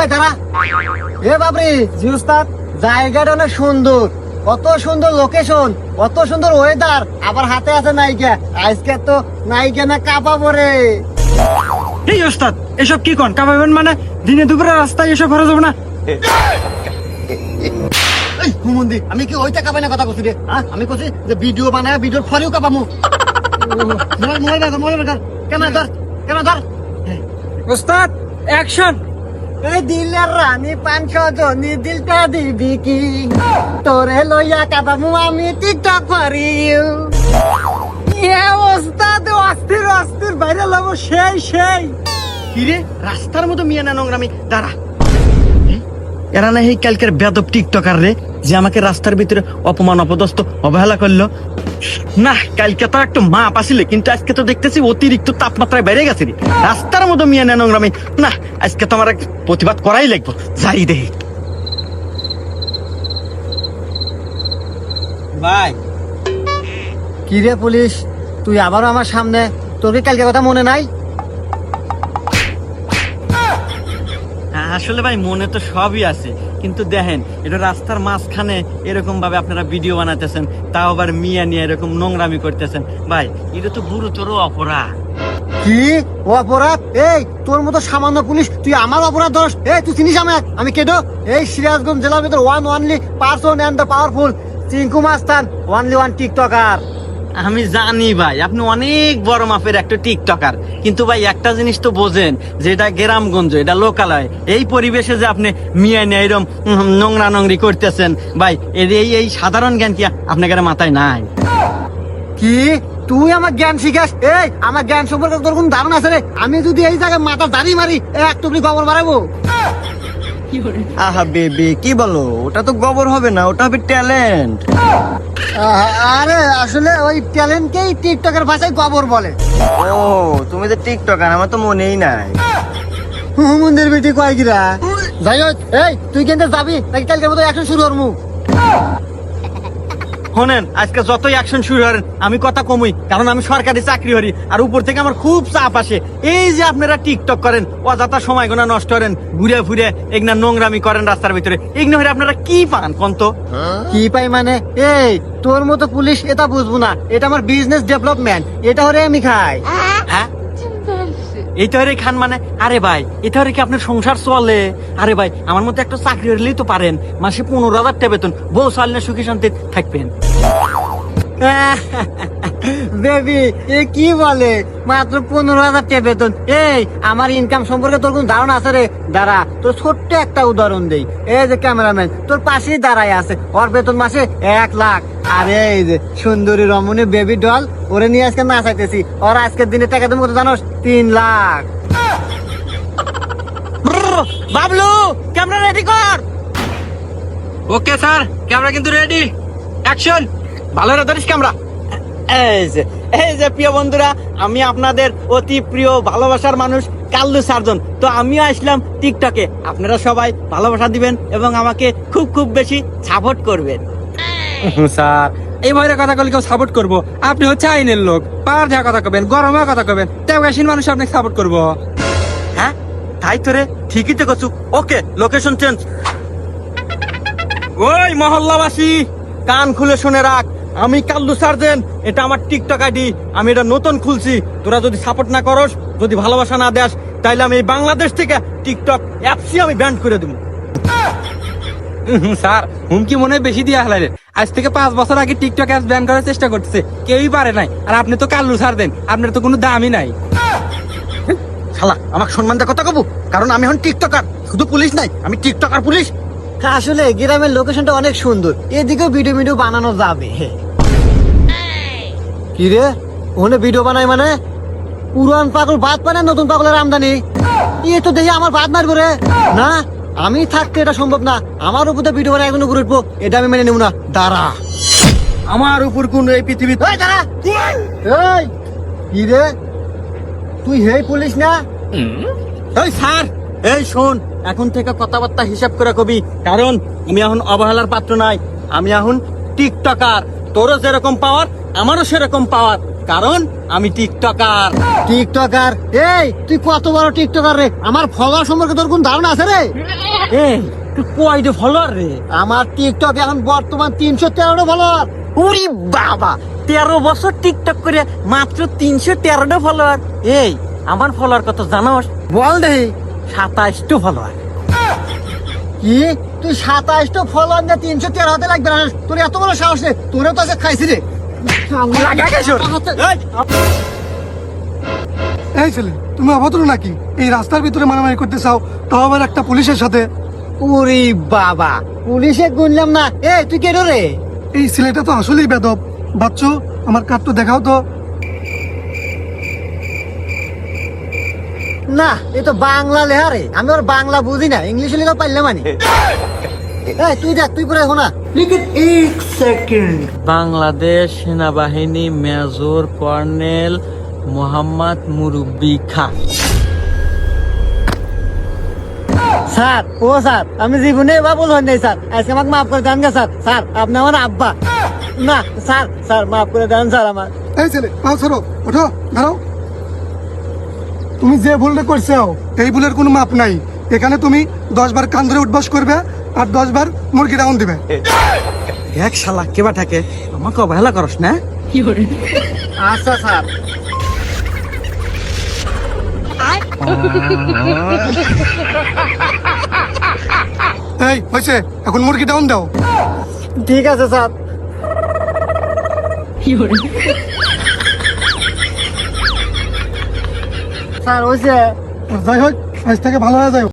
এ দাঁড়া। এ বাবরি জি উস্তাদ জায়গাটা অনেক সুন্দর। কত সুন্দর লোকেশন কত সুন্দর ওয়েদার আবার হাতে আছে নায়িকা। আজকে তো নায়িকা না কাপা পরে এই ওস্তাদ এসব কি কোন? মানে দিনে দুপুরে রাস্তায় এসব ভরা যাবে না? হুমন্দি আমি কি ওইটা কাপাই না কথা কছি রে? আমি কছি যে ভিডিও বানায় ভিডিওর ফরেও কাপামু। মোবাইল মোবাইল বের ধর ক্যামেরা ধর। ওস্তাদ অ্যাকশন এই দিলের রানী পাঁচ জনি দিলটা দিবি কি? তোরে লইয়া কাবামু আমি টিকটক করি। ওস্তাদ, অস্থির অস্থির, বাইরে লব, সেই সেই। কিরে, রাস্তার মতো মিয়া না নোংরামি, দাঁড়া। এরা না এই কালকের বেদব টিকটকার রে, যে আমাকে রাস্তার ভিতরে অপমান, অপদস্থ, অবহেলা করল। না, কালকে তো একটু মাপ আসিলে, কিন্তু আজকে তো দেখতেছি অতিরিক্ত তাপমাত্রায় বেড়ে গেছে রে। রাস্তার মতো মিয়া না নোংরামি না, আজকে তো আমার এক প্রতিবাদ করাই লাগবো। যাই দেখি। ভাই, কি রে পুলিশ? তুই আবারও আমার সামনে? তোর কি কালকে কথা মনে নাই? আসলে ভাই, মনে তো সবই আছে। কিন্তু দেখেন, এটা রাস্তার মাঝখানে এরকম ভাবে আপনারা ভিডিও বানাতেছেন তাও আবার মিয়া নিয়ে এরকম নোংরামি করতেছেন। ভাই, এটা তো গুরুতর অপরাধ। কি? অপরাধ? এই, তোর মতো সামান্য পুলিশ, তুই আমার অপরাধ ধরস? এই, তুই চিনিস আমাকে আমি কেডো? এই, সিরাজগঞ্জ জেলার ভিতর one only person and the powerful Chinku Mustan only one TikToker আমি জানি ভাই, আপনি অনেক বড় মাপের একটা টিকটকার। কিন্তু ভাই, একটা জিনিস তো বোঝেন যে এটা গ্রামগঞ্জ, এটা লোকালয়। এই পরিবেশে যে আপনি মিয়া নিয়ে এরম নোংরা নোংরি করতেছেন, ভাই এই এই সাধারণ জ্ঞান কি আপনাদের মাথায় নাই? কি? তুই আমার জ্ঞান শিখাস? এই, আমার জ্ঞান সম্পর্কে তোর কোন ধারণা আছে রে? আমি যদি এই জায়গায় মাথা দাঁড়িয়ে মারি এক টুকরি খবর বাড়াবো। আহা বেবি কি বলো? ওটা তো গোবর হবে না ওটা হবে ট্যালেন্ট। আরে আসলে ওই ট্যালেন্টকেই টিকটকের ভাষায় গোবর বলে। ও তুমি তো টিকটকার আমার তো মনেই নাই। হুমুন্দের বেটি কয় কিরা যাই হোক এই তুই কিন্তু যাবি নাকি কালকের মতো অ্যাকশন শুরু করব? শোনেন আজকে যতই অ্যাকশন শুরু করেন আমি কথা কমই কারণ আমি সরকারি চাকরি করি আর উপর থেকে আমার খুব চাপ আসে। এই যে আপনারা টিকটক করেন অযথা সময় গোনা নষ্ট করেন ঘুরে ফুরে এগনা নোংরামি করেন রাস্তার ভিতরে এগনা হলে আপনারা কি পান কন্ত? কি পাই মানে? এই তোর মতো পুলিশ এটা বুঝব না। এটা আমার বিজনেস ডেভেলপমেন্ট এটা হরে আমি খাই। হ্যাঁ? এই তো খান মানে আরে ভাই এটা হরে কি আপনার সংসার চলে? আরে ভাই, আমার মতো একটা চাকরি হলেই তো পারেন। মাসে পনেরো হাজার টাকা বেতন। বউ চালনে সুখী শান্তি থাকবেন। বেবি এ কি বলে? মাত্র পনেরো হাজার টাকা বেতন। এই আমার ইনকাম সম্পর্কে তোর কোন ধারণা আছে রে? দাঁড়া তোর ছোট্ট একটা উদাহরণ দেই। এই যে ক্যামেরাম্যান তোর পাশেই দাঁড়ায় আছে। ওর বেতন মাসে এক লাখ। আর এই যে সুন্দরী রমণী বেবি ডল ওরে নিয়ে আজকে নাচাইতেছি ওর আজকের দিনে টাকা তুমি কত জানোস? তিন লাখ। বাবলু ক্যামেরা রেডি কর। ওকে স্যার ক্যামেরা কিন্তু রেডি অ্যাকশন ভালো রে ধরিস ক্যামেরা এই যে এই যে প্রিয় বন্ধুরা আমি আপনাদের অতি প্রিয় ভালোবাসার মানুষ কাল্লু সার্জন। তো আমিও আসলাম টিকটকে। আপনারা সবাই ভালোবাসা দিবেন এবং আমাকে খুব খুব বেশি সাপোর্ট করবেন। স্যার। এই ভয়ের কথা কলে কেউ সাপোর্ট করব? আপনি হচ্ছে আইনের লোক। পার যা কথা কবেন গরমে কথা কবেন তেমন মানুষ আপনাকে সাপোর্ট করব। হ্যাঁ? তাই তো রে ঠিকই তো কছু ওকে লোকেশন চেঞ্জ ওই মহল্লাবাসী কান খুলে শুনে রাখ। আমি কাল্লু সার্জেন এটা আমার টিকটক আইডি আমি এটা নতুন খুলছি। তোরা যদি সাপোর্ট না করস যদি ভালোবাসা না দেস তাইলে আমি এই বাংলাদেশ থেকে টিকটক অ্যাপসই আমি ব্যান্ড করে দেবো। স্যার হুমকি মনে হয় বেশি দিয়ে হালাইলেন আজ থেকে পাঁচ বছর আগে টিকটক অ্যাপ ব্যান করার চেষ্টা করতেছে। কেউই পারে নাই। আর আপনি তো কাল্লু ছাড় দেন আপনার তো কোনো দামই নাই। শালা আমাকে সম্মান দিয়ে কথা কব? কারণ আমি এখন টিকটকার শুধু পুলিশ নাই আমি টিকটকার পুলিশ। আসলে গ্রামের লোকেশনটা অনেক সুন্দর। এদিকেও ভিডিও ভিডিও বানানো যাবে। কি রে? ওখানে ভিডিও বানাই মানে? পুরান পাগল ভাত বানায় নতুন পাগলের আমদানি? এ তো দেখি আমার ভাত মারবো রে। না আমি থাকতে এটা সম্ভব না। আমার উপরে ভিডিও বানায় একজন উপরে উঠবো। এটা আমি মেনে নেব না। দাঁড়া। আমার উপর কোন এই পৃথিবী দাঁড়া। এই কি রে? তুই হেই পুলিশ না? এই স্যার। এই শোন। এখন থেকে কথাবার্তা হিসাব করে কবি। কারণ আমি এখন অবহেলার পাত্র নাই। আমি এখন টিকটকার। তোরও যেরকম পাওয়ার আমারও সেরকম পাওয়ার কারণ আমি টিকটকার। টিকটকার? এই তুই কত বড় টিকটকার রে? আমার ফলোয়ার সম্পর্কে তোর কোন ধারণা আছে রে? এই তুই কয়টা ফলোয়ার রে? আমার টিকটক এখন বর্তমান তিনশো তেরোটা ফলোয়ার ওরে বাবা তেরো বছর টিকটক করে মাত্র তিনশো তেরোটা ফলোয়ার এই আমার ফলোয়ার কত জানোস? বল দেহি সাতাশটো ফলোয়ার কি? তুই সাতাইশটা ফলোয়ার না তিনশো তেরো হাতে লাগবে না? তোর এত বড় সাহস রে? তোরে তো আজকে খাইছি রে। এই ছেলে তুমি অভদ্র নাকি? এই রাস্তার ভিতরে মারামারি করতে চাও তাও আবার একটা পুলিশের সাথে? ওরে বাবা পুলিশে গুনলাম না। এ তুই কেন রে? এই ছেলেটা তো আসলেই বেদব। বাচ্চু আমার কার্ড তো দেখাও তো। না এ তো বাংলা লেহা রে আমি ওর বাংলা বুঝি না ইংলিশ লেখা পারলাম মানে এই তুই দেখ তুই পরে শোনা। বাংলাদেশ সেনাবাহিনী মেজর কর্নেল মোহাম্মদ মুরব্বী খান স্যার ও স্যার আমি জীবনে এবার বলবেন নাই স্যার। আজকে আমাকে মাফ করে দেন গে স্যার। স্যার আপনি আমার আব্বা। না স্যার স্যার মাফ করে দেন স্যার আমার। এই ছেলে পাও সরো ওঠো দাঁড়াও। তুমি যে ভুলটা করছ এই ভুলের কোনো মাপ নাই। এখানে তুমি দশ বার কান ধরে উঠবাস করবে আর দশ বার মুরগি ডাউন দিবে। এক শালা কেবা থাকে আমাকে অবহেলা করস না? আচ্ছা স্যার। এই হয়েছে এখন মুরগি ডাউন দাও। ঠিক আছে স্যার। স্যার হয়েছে যাই হোক আজ থেকে ভালো হয়ে যায়